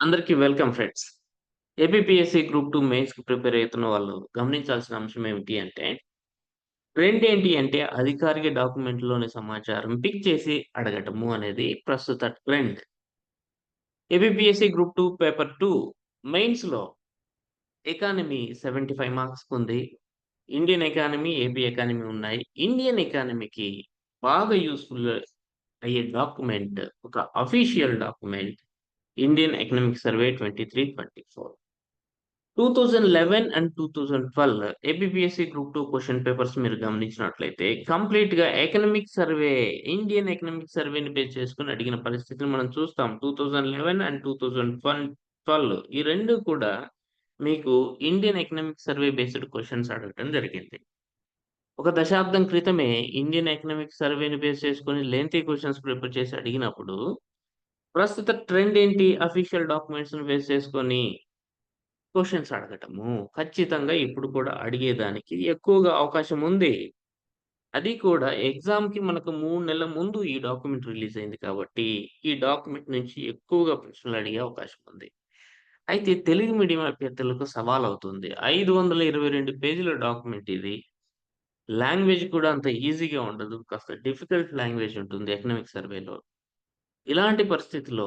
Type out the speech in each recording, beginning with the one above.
అందరికీ welcome friends. APPSC group two మెయిన్స్కి prepare అవుతున్న వాళ్ళు గమనించాల్సిన అంశం ఏమిటి అంటే, ట్రెండ్ ఏంటి అంటే అధికారిక డాక్యుమెంట్‌లోని సమాచారం పిక్ చేసి అడగటము అనేది ప్రస్తుత trend. APPSC group two paper two మెయిన్స్‌లో ఎకానమీ సెవెంటీ ఫైవ్ మార్క్స్ ఉంది ఇండియన్ ఎకానమీ, ఏపీ ఎకానమీ ఉన్నాయి. ఇండియన్ ఎకానమీకి బాగా యూస్ఫుల్ అయ్యే డాక్యుమెంట్ ఒక official document Indian economic survey 23, 24. 2011 and two thousand twelve APPSC group two question papers మీరు గమనించినట్లయితే కంప్లీట్గా ఎకనామిక్ సర్వే, ఇండియన్ ఎకనామిక్ సర్వేని బేస్ చేసుకొని అడిగిన పరిస్థితిని మనం చూస్తాం. 2011 అండ్ 2012 ఈ రెండు కూడా మీకు Indian economic survey based questions అడగటం జరిగింది. ఒక దశాబ్దం క్రితమే ఇండియన్ ఎకనామిక్ సర్వేని బేస్ చేసుకొని లెంతీ క్వశ్చన్స్ ప్రిపేర్ చేసి అడిగినప్పుడు, ప్రస్తుత ట్రెండ్ ఏంటి అఫీషియల్ డాక్యుమెంట్స్‌ని బేస్ చేసుకొని క్వశ్చన్స్ అడగటము. ఖచ్చితంగా ఇప్పుడు కూడా అడిగేదానికి ఎక్కువగా అవకాశం ఉంది. అది కూడా ఎగ్జామ్‌కి మనకు మూడు నెలల ముందు ఈ డాక్యుమెంట్ రిలీజ్ అయింది కాబట్టి, ఈ డాక్యుమెంట్ నుంచి ఎక్కువగా ప్రశ్నలు అడిగే అవకాశం ఉంది. అయితే తెలుగు మీడియం అభ్యర్థులకు సవాల్ అవుతుంది ఐదు వందల ఇరవై రెండు పేజీల డాక్యుమెంట్ ఇది. లాంగ్వేజ్ కూడా అంత ఈజీగా ఉండదు. కాస్త డిఫికల్ట్ లాంగ్వేజ్ ఉంటుంది ఎకనామిక్ సర్వేలో. ఇలాంటి పరిస్థితిలో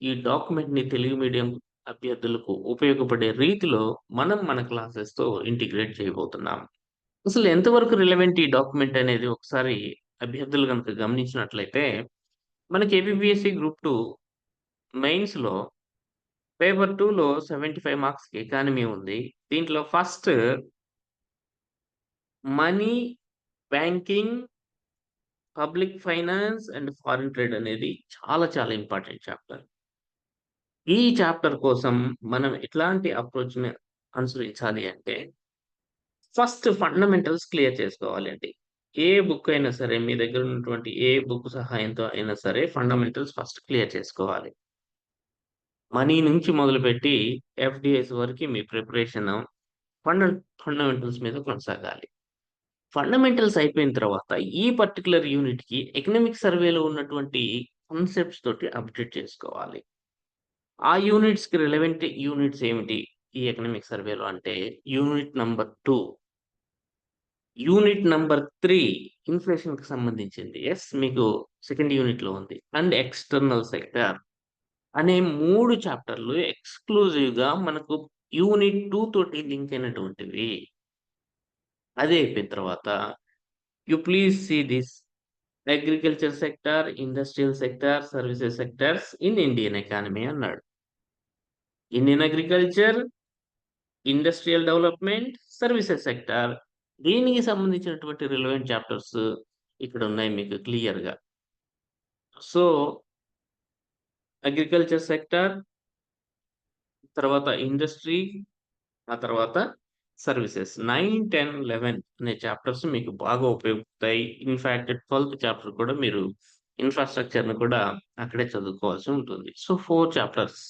ఈ డాక్యుమెంట్‌ని తెలుగు మీడియం అభ్యర్థులకు ఉపయోగపడే రీతిలో మనం మన క్లాసెస్‌తో ఇంటిగ్రేట్ చేయబోతున్నాం. అసలు ఎంతవరకు రిలవెంట్ ఈ డాక్యుమెంట్ అనేది ఒకసారి అభ్యర్థులు కనుక గమనించినట్లయితే, మనకి ఏబిబిఎస్సి గ్రూప్ టూ మెయిన్స్‌లో పేపర్ 2లో 75 మార్క్స్‌కి ఎకానమీ ఉంది. దీంట్లో first money, banking, public finance and foreign trade అనేది చాలా చాలా ఇంపార్టెంట్ చాప్టర్. ఈ చాప్టర్ కోసం మనం ఎట్లాంటి అప్రోచ్‌ని అనుసరించాలి అంటే, ఫస్ట్ ఫండమెంటల్స్ క్లియర్ చేసుకోవాలండి. ఏ బుక్ అయినా సరే మీ దగ్గర ఉన్నటువంటి ఏ బుక్ సహాయంతో అయినా సరే ఫండమెంటల్స్ ఫస్ట్ క్లియర్ చేసుకోవాలి. మనీ నుంచి మొదలుపెట్టి ఎఫ్‌డిఎస్ వరకు మీ ప్రిపరేషన్ ఫండ ఫండమెంటల్స్ మీద కొనసాగాలి. ఫండమెంటల్స్ అయిపోయిన తర్వాత ఈ పర్టిక్యులర్ యూనిట్‌కి ఎకనామిక్ సర్వేలో ఉన్నటువంటి కాన్సెప్ట్స్ తోటి అప్డేట్ చేసుకోవాలి. ఆ యూనిట్స్‌కి రిలవెంట్ యూనిట్స్ ఏమిటి? ఈ ఎకనామిక్ సర్వేలో అంటే unit number two unit number 3 ఇన్‌ఫ్లేషన్‌కి సంబంధించింది. ఎస్ మీకు సెకండ్ యూనిట్‌లో ఉంది. అండ్ ఎక్స్‌టర్నల్ సెక్టార్ అనే మూడు చాప్టర్‌లు ఎక్స్‌క్లూజివ్‌గా మనకు యూనిట్ టూ తోటి లింక్ అయినటువంటివి. అది అయిపోయిన తర్వాత you please see this agriculture sector, industrial sector, services sectors in Indian economy అన్నాడు. Indian agriculture, industrial development, services sector దీనికి సంబంధించినటువంటి రిలవెంట్ చాప్టర్స్ ఇక్కడ ఉన్నాయి మీకు క్లియర్‌గా. సో అగ్రికల్చర్ సెక్టార్ తర్వాత ఇండస్ట్రీ, ఆ తర్వాత సర్వీసెస్ 9, 10, 11 అనే చాప్టర్స్ మీకు బాగా ఉపయోగపడతాయి. ఇన్‌ఫాక్ట్ 12థ్ చాప్టర్ కూడా మీరు ఇన్‌ఫ్రాస్ట్రక్చర్‌ని కూడా అక్కడే చదువుకోవాల్సి ఉంటుంది. So four chapters.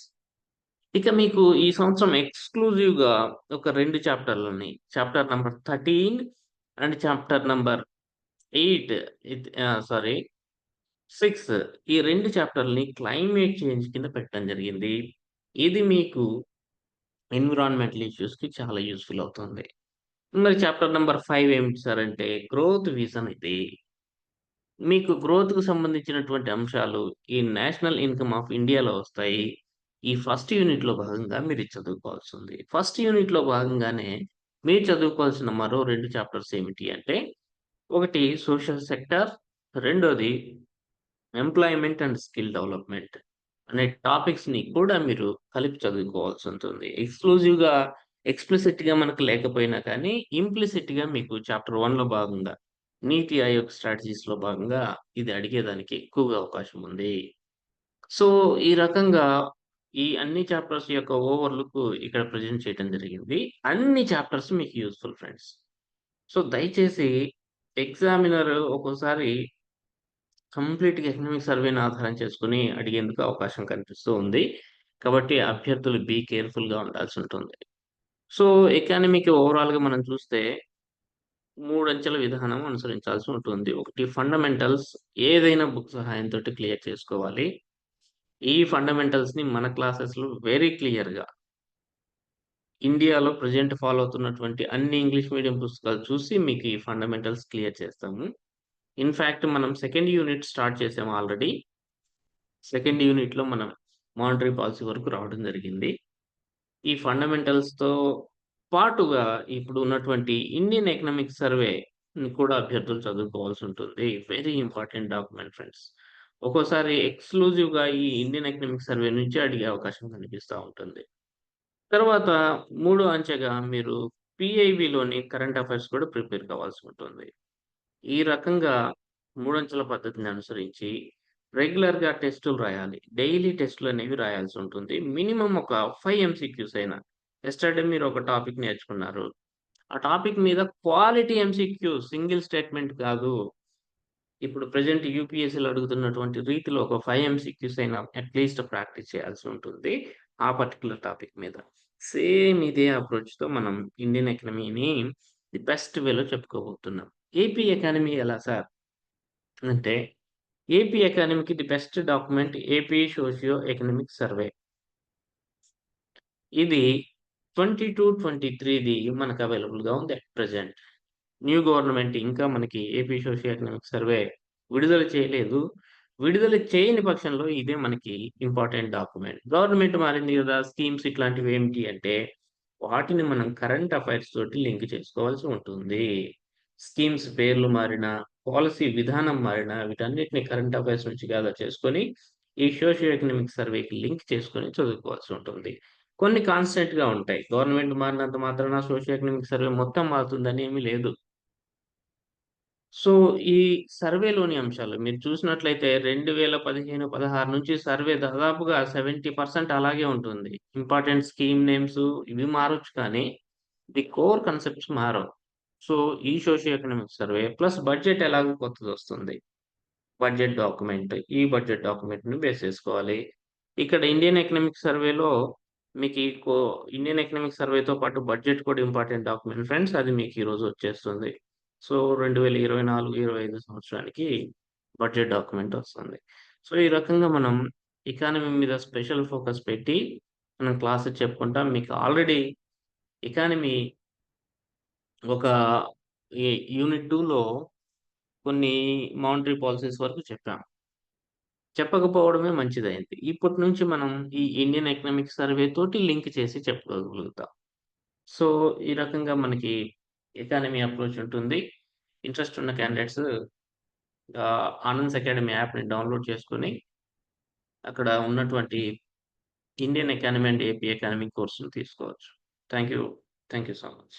ఇక మీకు ఈ సంవత్సరం ఎక్స్‌క్లూజివ్‌గా ఒక రెండు చాప్టర్లు ఉన్నాయి chapter number 13 and chapter number eight sorry six ఈ రెండు చాప్టర్ని క్లైమేట్ చేంజ్ కింద పెట్టడం జరిగింది. ఇది మీకు ఎన్విరాన్మెంటల్ ఇష్యూస్‌కి చాలా యూస్ఫుల్ అవుతుంది. మరి చాప్టర్ నెంబర్ ఫైవ్ ఏమిటి సార్ అంటే గ్రోత్ విజన్ ఇది. మీకు గ్రోత్‌కు సంబంధించినటువంటి అంశాలు ఈ నేషనల్ ఇన్‌కమ్ ఆఫ్ ఇండియాలో వస్తాయి. ఈ ఫస్ట్ యూనిట్‌లో భాగంగా మీరు చదువుకోవాల్సి ఉంది. ఫస్ట్ యూనిట్‌లో భాగంగానే మీరు చదువుకోవాల్సిన మరో రెండు చాప్టర్స్ ఏమిటి అంటే, ఒకటి సోషల్ సెక్టార్, రెండోది ఎంప్లాయ్‌మెంట్ అండ్ స్కిల్ డెవలప్‌మెంట్ అనే టాపిక్స్ని కూడా మీరు కలిపి చదువుకోవాల్సి ఉంటుంది. ఎక్స్ప్లోజివ్గా ఎక్స్ప్లిసిట్గా మనకు లేకపోయినా కానీ ఇంప్లిసిట్గా మీకు చాప్టర్ వన్లో భాగంగా నీతి ఆయోగ్ స్ట్రాటజీస్‌లో భాగంగా ఇది అడిగేదానికి ఎక్కువగా అవకాశం ఉంది. సో ఈ రకంగా ఈ అన్ని చాప్టర్స్ యొక్క ఓవర్‌లుక్ ఇక్కడ ప్రజెంట్ చేయడం జరిగింది. అన్ని చాప్టర్స్ మీకు యూస్ఫుల్ ఫ్రెండ్స్. సో దయచేసి ఎగ్జామినర్ ఒక్కోసారి కంప్లీట్‌గా ఎకనామిక్ సర్వేని ఆధారం చేసుకొని అడిగేందుకు అవకాశం కనిపిస్తూ ఉంది. కాబట్టి అభ్యర్థులు బీ కేర్‌ఫుల్‌గా ఉండాల్సి ఉంటుంది. సో ఎకానమీకి ఓవరాల్‌గా మనం చూస్తే మూడంచెల విధానం అనుసరించాల్సి ఉంటుంది. ఒకటి ఫండమెంటల్స్ ఏదైనా బుక్ సహాయంతో క్లియర్ చేసుకోవాలి. ఈ ఫండమెంటల్స్‌ని మన క్లాసెస్‌లో వెరీ క్లియర్‌గా ఇండియాలో ప్రెజెంట్ ఫాలో అవుతున్నటువంటి అన్ని ఇంగ్లీష్ మీడియం పుస్తకాలు చూసి మీకు ఈ ఫండమెంటల్స్ క్లియర్ చేస్తాము. ఇన్‌ఫాక్ట్ మనం సెకండ్ యూనిట్ స్టార్ట్ చేసాము ఆల్రెడీ. సెకండ్ యూనిట్‌లో మనం మానిటరీ పాలసీ వరకు రావడం జరిగింది. ఈ ఫండమెంటల్స్‌తో పాటుగా ఇప్పుడు ఉన్నటువంటి ఇండియన్ ఎకనామిక్ సర్వే కూడా అభ్యర్థులు చదువుకోవాల్సి ఉంటుంది. Very important document friends. ఒక్కోసారి ఎక్స్‌క్లూజివ్‌గా ఈ ఇండియన్ ఎకనామిక్ సర్వే నుంచి అడిగే అవకాశం కనిపిస్తూ ఉంటుంది. తర్వాత మూడు అంచెగా మీరు పిఐబిలోని కరెంట్ అఫైర్స్ కూడా ప్రిపేర్ కావాల్సి ఉంటుంది. ఈ రకంగా మూడంచెల పద్ధతిని అనుసరించి రెగ్యులర్‌గా టెస్టులు రాయాలి. డైలీ టెస్టులు అనేవి రాయాల్సి ఉంటుంది. మినిమమ్ ఒక ఫైవ్ ఎంసీక్యూస్ అయినా. ఎస్టర్డే మీరు ఒక టాపిక్ నేర్చుకున్నారు. ఆ టాపిక్ మీద క్వాలిటీ ఎంసీక్యూ సింగిల్ స్టేట్మెంట్ కాదు. ఇప్పుడు ప్రజెంట్ యూపీఎస్సీలో అడుగుతున్నటువంటి రీతిలో ఒక ఫైవ్ ఎంసీక్యూస్ అయినా అట్‌లీస్ట్ ప్రాక్టీస్ చేయాల్సి ఉంటుంది. ఆ పర్టిక్యులర్ టాపిక్ మీద. సేమ్ ఇదే అప్రోచ్‌తో మనం ఇండియన్ ఎకనమీని ది బెస్ట్ వేలో చెప్పుకోబోతున్నాం. ఏపీ ఎకానమీ ఎలా సార్? అంటే ఏపీ ఎకానమీకి the best document AP socio economic survey. ఇది 22, 23ది మనకు అవైలబుల్‌గా ఉంది అట్ ప్రజెంట్ న్యూ గవర్నమెంట్ ఇంకా మనకి ఏపీ సోషియో ఎకనామిక్ సర్వే విడుదల చేయలేదు. విడుదల చేయని పక్షంలో ఇదే మనకి ఇంపార్టెంట్ డాక్యుమెంట్. గవర్నమెంట్ మారింది కదా స్కీమ్స్ ఇట్లాంటివి ఏమిటి అంటే వాటిని మనం కరెంట్ అఫైర్స్ తోటి లింక్ చేసుకోవాల్సి ఉంటుంది. స్కీమ్స్ పేర్లు మారినా, పాలసీ విధానం మారినా వీటన్నిటిని కరెంట్ అఫైర్స్ నుంచి గ్యాదర్ చేసుకొని ఈ సోషియో ఎకనామిక్ సర్వేకి లింక్ చేసుకొని చదువుకోవాల్సి ఉంటుంది. కొన్ని కాన్స్టెంట్‌గా ఉంటాయి. గవర్నమెంట్ మారినంత మాత్రాన సోషియో ఎకనామిక్ సర్వే మొత్తం మారుతుందని ఏమీ లేదు. సో, ఈ సర్వేలోని అంశాలు మీరు చూసినట్లయితే 2015, 16 నుంచి సర్వే దాదాపుగా 70% అలాగే ఉంటుంది. ఇంపార్టెంట్ స్కీమ్ నేమ్స్ ఇవి మారొచ్చు కానీ, ది కోర్ కన్సెప్ట్స్ మారవు. సో, ఈ socio economic survey plus budget ఎలాగో కొత్తది వస్తుంది బడ్జెట్ డాక్యుమెంట్. ఈ బడ్జెట్ డాక్యుమెంట్‌ని బేస్ చేసుకోవాలి. ఇక్కడ ఇండియన్ ఎకనామిక్ సర్వేలో మీకు ఈ కో ఇండియన్ ఎకనామిక్ సర్వేతో పాటు బడ్జెట్ కూడా ఇంపార్టెంట్ డాక్యుమెంట్ ఫ్రెండ్స్. అది మీకు ఈరోజు వచ్చేస్తుంది. సో, 2024, 25 సంవత్సరానికి బడ్జెట్ డాక్యుమెంట్ వస్తుంది. సో, ఈ రకంగా మనం ఎకానమీ మీద స్పెషల్ ఫోకస్ పెట్టి మనం క్లాసెస్ చెప్పుకుంటాం. మీకు ఆల్రెడీ ఎకానమీ ఒక ఈ యూనిట్ టూలో కొన్ని మౌంటరీ పాలసీస్ వరకు చెప్పాం. చెప్పకపోవడమే మంచిదైంది ఇప్పటి నుంచి మనం ఈ ఇండియన్ ఎకనామిక్ సర్వే తోటి లింక్ చేసి చెప్పుకోగలుగుతాం. సో, ఈ రకంగా మనకి ఎకానమీ అప్రోచ్ ఉంటుంది. ఇంట్రెస్ట్ ఉన్న క్యాండిడేట్స్ ఆనంద్స్ అకాడమీ యాప్‌ని డౌన్‌లోడ్ చేసుకొని అక్కడ ఉన్నటువంటి Indian economy and AP economy కోర్సులు తీసుకోవచ్చు. Thank you. Thank you so much.